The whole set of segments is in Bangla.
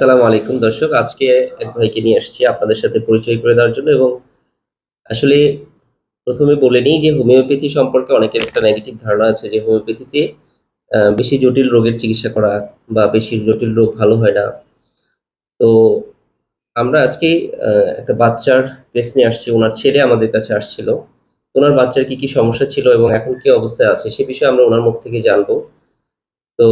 আসসালামু আলাইকুম দর্শক, আজকে এক ভাইকে নিয়ে আসছি আপনাদের সাথে পরিচয় করে দেওয়ার জন্য এবং আসলে প্রথমে বলে নিই যে হোমিওপ্যাথি সম্পর্কে অনেকের একটা নেগেটিভ ধারণা আছে যে হোমিওপ্যাথিতে বেশি জটিল রোগের চিকিৎসা করা বা বেশি জটিল রোগ ভালো হয় না। তো আমরা আজকে একটা বাচ্চার কেস নিয়ে আসছি। ওনার ছেলে আমাদের কাছে আসছিল। ওনার বাচ্চার কি কি সমস্যা ছিল এবং এখন কি অবস্থায় আছে সে বিষয়ে আমরা ওনার মুখ থেকে জানব। তো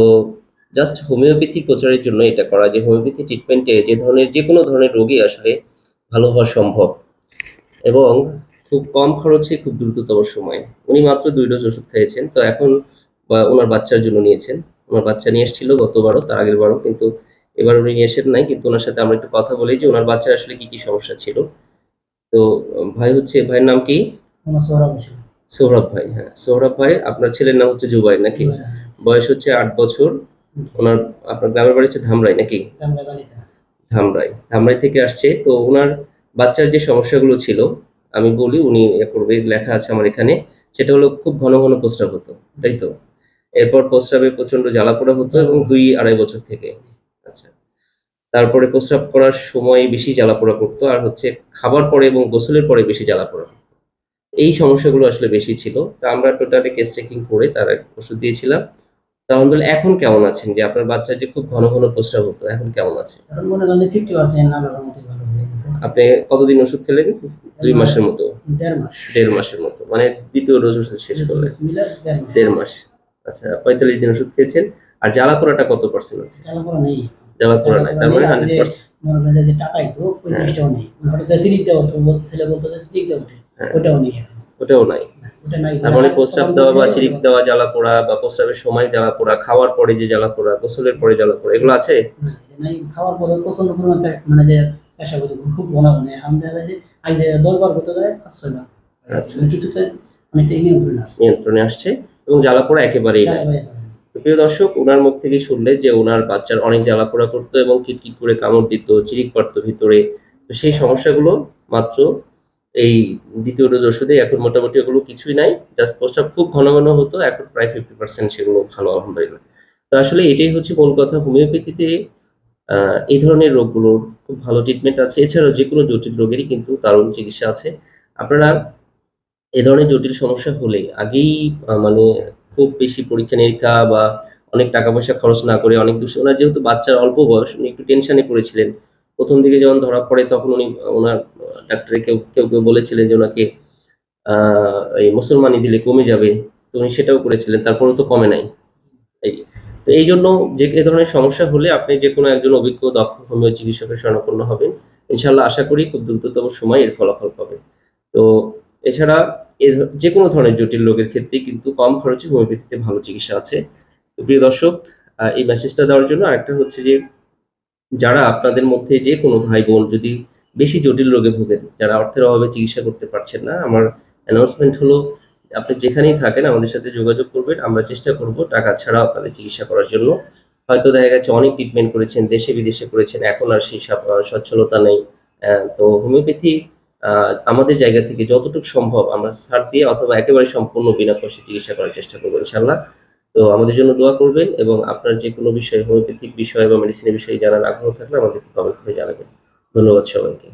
জাস্ট হোমিওপ্যাথি প্রচারের জন্য এটা করা যে হোমিওপ্যাথি ট্রিটমেন্টে যে ধরনের যে কোনো ধরনের রোগী আসলে ভালো হওয়া সম্ভব। এবং খুব কম খরচে খুব দ্রুততম সময়ে। উনি মাত্র দুই ডোজ ওষুধ খেয়েছেন তো এখন ওনার বাচ্চার জন্য নিয়েছেন। ওনার বাচ্চা নিয়ে এসেছিল গতবারও তার আগের বারও কিন্তু এবার উনি নিয়ে এসেন নাই কিন্তু ওনার সাথে আমরা একটু কথা বলি যে ওনার বাচ্চার আসলে কি কি সমস্যা ছিল। তো ভাই হচ্ছে ভাইয়ের নাম কি? সৌরভ সৌরভ ভাই হ্যাঁ। সৌরভ ভাই আপনার ছেলের নাম হচ্ছে জুবাই নাকি? বয়স হচ্ছে আট বছর। ওনার আপনার গ্রামের বাড়ি হচ্ছে ধামরাই নাকি? ধামরাই ধামরাই। থেকে আসছে। তো ওনার বাচ্চার যে সমস্যাগুলো ছিল আমি বলি উনি করবে লেখা আছে আমার এখানে। সেটা হলো খুব ঘন ঘন প্রস্রাব হতো তাই তো? এরপর প্রস্রাবে প্রচণ্ড জ্বালাপোড়া হতো এবং দুই আড়াই বছর থেকে। আচ্ছা। তারপরে প্রস্রাব করার সময় বেশি জ্বালাপোড়া করতো আর হচ্ছে খাবার পরে এবং গোসলের পরে বেশি জ্বালাপোড়া করতো। এই সমস্যাগুলো আসলে বেশি ছিল। তা আমরা টোটালি কেস চেকিং করে তার ওষুধ দিয়েছিলাম। আলহামদুলিল্লাহ এখন কেমন আছেন? যে আপনার বাচ্চা যে খুব ঘন ঘন প্রস্রাব হতো এখন কেমন আছে? মনে হয়ে আপনি কতদিন ওষুধ খেলেন? দুই মাসের মতো। দেড় মাস। দেড় মাসের মতো। মানে দ্বিতীয় ডোজ ওষুধ শেষ করলেন। দেড় মাস। আচ্ছা পঁয়তাল্লিশ দিন ওষুধ খেয়েছেন। আর জ্বালা পোড়াটা কত পার্সেন্ট আছে? চালা করা নেই। জ্বালা পোড়া নাই তার মানে জ্বালা হান্ড্রেড পার্সেন্ট টাকাই তো পঁয়ত্রিশটাও নেই। মানে হঠাৎ ছেলে বলতো হ্যাঁ। ওটাও নেই ওটাও নাই। না, ওটা নাই তার মানে প্রস্রাব দেওয়া বা দেওয়া জ্বালা পোড়া বা প্রস্রাবের সময় জ্বালা পোড়া খাওয়ার পরে যে জ্বালা পোড়া গোসলের পরে জ্বালা পোড়া এগুলো আছে? খাওয়ার পরে প্রচণ্ড পরিমাণ মানে যে পেশা করতে খুব আমি দেখা যে আগে দশ বার করতে যায় পাঁচ ছয় বার। আচ্ছা। মানে কিছুতে অনেকটা নিয়ন্ত্রণ আসছে। নিয়ন্ত্রণে আসছে এবং জ্বালা পোড়া একেবারেই নাই। হয়। প্রিয় দর্শক ওনার মুখ থেকে শুনলে যে ওনার বাচ্চার অনেক জ্বালা পোড়া করতো এবং কিটকিট করে কামড় দিত চিরিক পারতো ভিতরে তো সেই সমস্যাগুলো মাত্র এই দ্বিতীয় ডোজ ওষুধে এখন মোটামুটি ওগুলো কিছুই নাই। জাস্ট প্রস্রাব খুব ঘন ঘন হতো, এখন প্রায় ফিফটি পার্সেন্ট সেগুলো ভালো, আলহামদুলিল্লাহ। তো আসলে এটাই হচ্ছে মূল কথা, হোমিওপ্যাথিতে এই ধরনের রোগগুলোর খুব ভালো ট্রিটমেন্ট আছে। এছাড়াও যে কোনো জটিল রোগেরই কিন্তু দারুণ চিকিৎসা আছে। আপনারা এ ধরনের জটিল সমস্যা হলে আগেই মানে খুব বেশি পরীক্ষা নিরীক্ষা বা অনেক টাকা পয়সা খরচ না করে অনেক দুশো ওনার যেহেতু বাচ্চার অল্প বয়স, উনি একটু টেনশনে পড়েছিলেন। প্রথম দিকে যখন ধরা পড়ে তখন উনি, ওনার ডাক্তারে কেউ কেউ কেউ বলেছিলেন যে ওনাকে এই মুসলমানি দিলে কমে যাবে। তো উনি সেটাও করেছিলেন, তারপরেও তো কমে নাই। তো এই জন্য যে, এ ধরনের সমস্যা হলে আপনি যে কোনো একজন অভিজ্ঞ দক্ষ হোমিও চিকিৎসকের শরণাপন্ন হবেন। ইনশাল্লাহ আশা করি খুব দ্রুততম সময় এর ফলাফল পাবেন। তো এছাড়া যে কোনো ধরনের জটিল রোগের ক্ষেত্রে কিন্তু কম খরচে হোমিওপ্যাথিতে ভালো চিকিৎসা আছে। তো প্রিয় দর্শক এই মেসেজটা দেওয়ার জন্য আরেকটা হচ্ছে যে, যারা আপনাদের মধ্যে যে কোনো ভাই বোন যদি বেশি জটিল রোগে ভোগেন। যারা অর্থের অভাবে চিকিৎসা করতে পারছেন না, আমার অ্যানাউন্সমেন্ট হলো, আপনি যেখানেই থাকেন, আমাদের সাথে যোগাযোগ করবেন। আমরা চেষ্টা করব টাকা ছাড়াও আপনাদের চিকিৎসা করার জন্য। হয়তো দেখা গেছে অনেক ট্রিটমেন্ট করেছেন, দেশে বিদেশে করেছেন, এখন আর সেই সচ্ছলতা নেই। তো হোমিওপ্যাথি আমাদের জায়গা থেকে যতটুকু সম্ভব আমরা সার দিয়ে অথবা একেবারে সম্পূর্ণ বিনা পয়সা চিকিৎসা করার চেষ্টা করব ইনশাল্লাহ তো আমাদের জন্য দোয়া করবেন এবং আপনার যে কোনো বিষয়ে হোমিওপ্যাথিক বিষয় বা মেডিসিনের বিষয়ে জানার আগ্রহ থাকলে আমাদেরকে কমেন্ট করে জানাবেন। ধন্যবাদ সবাইকে।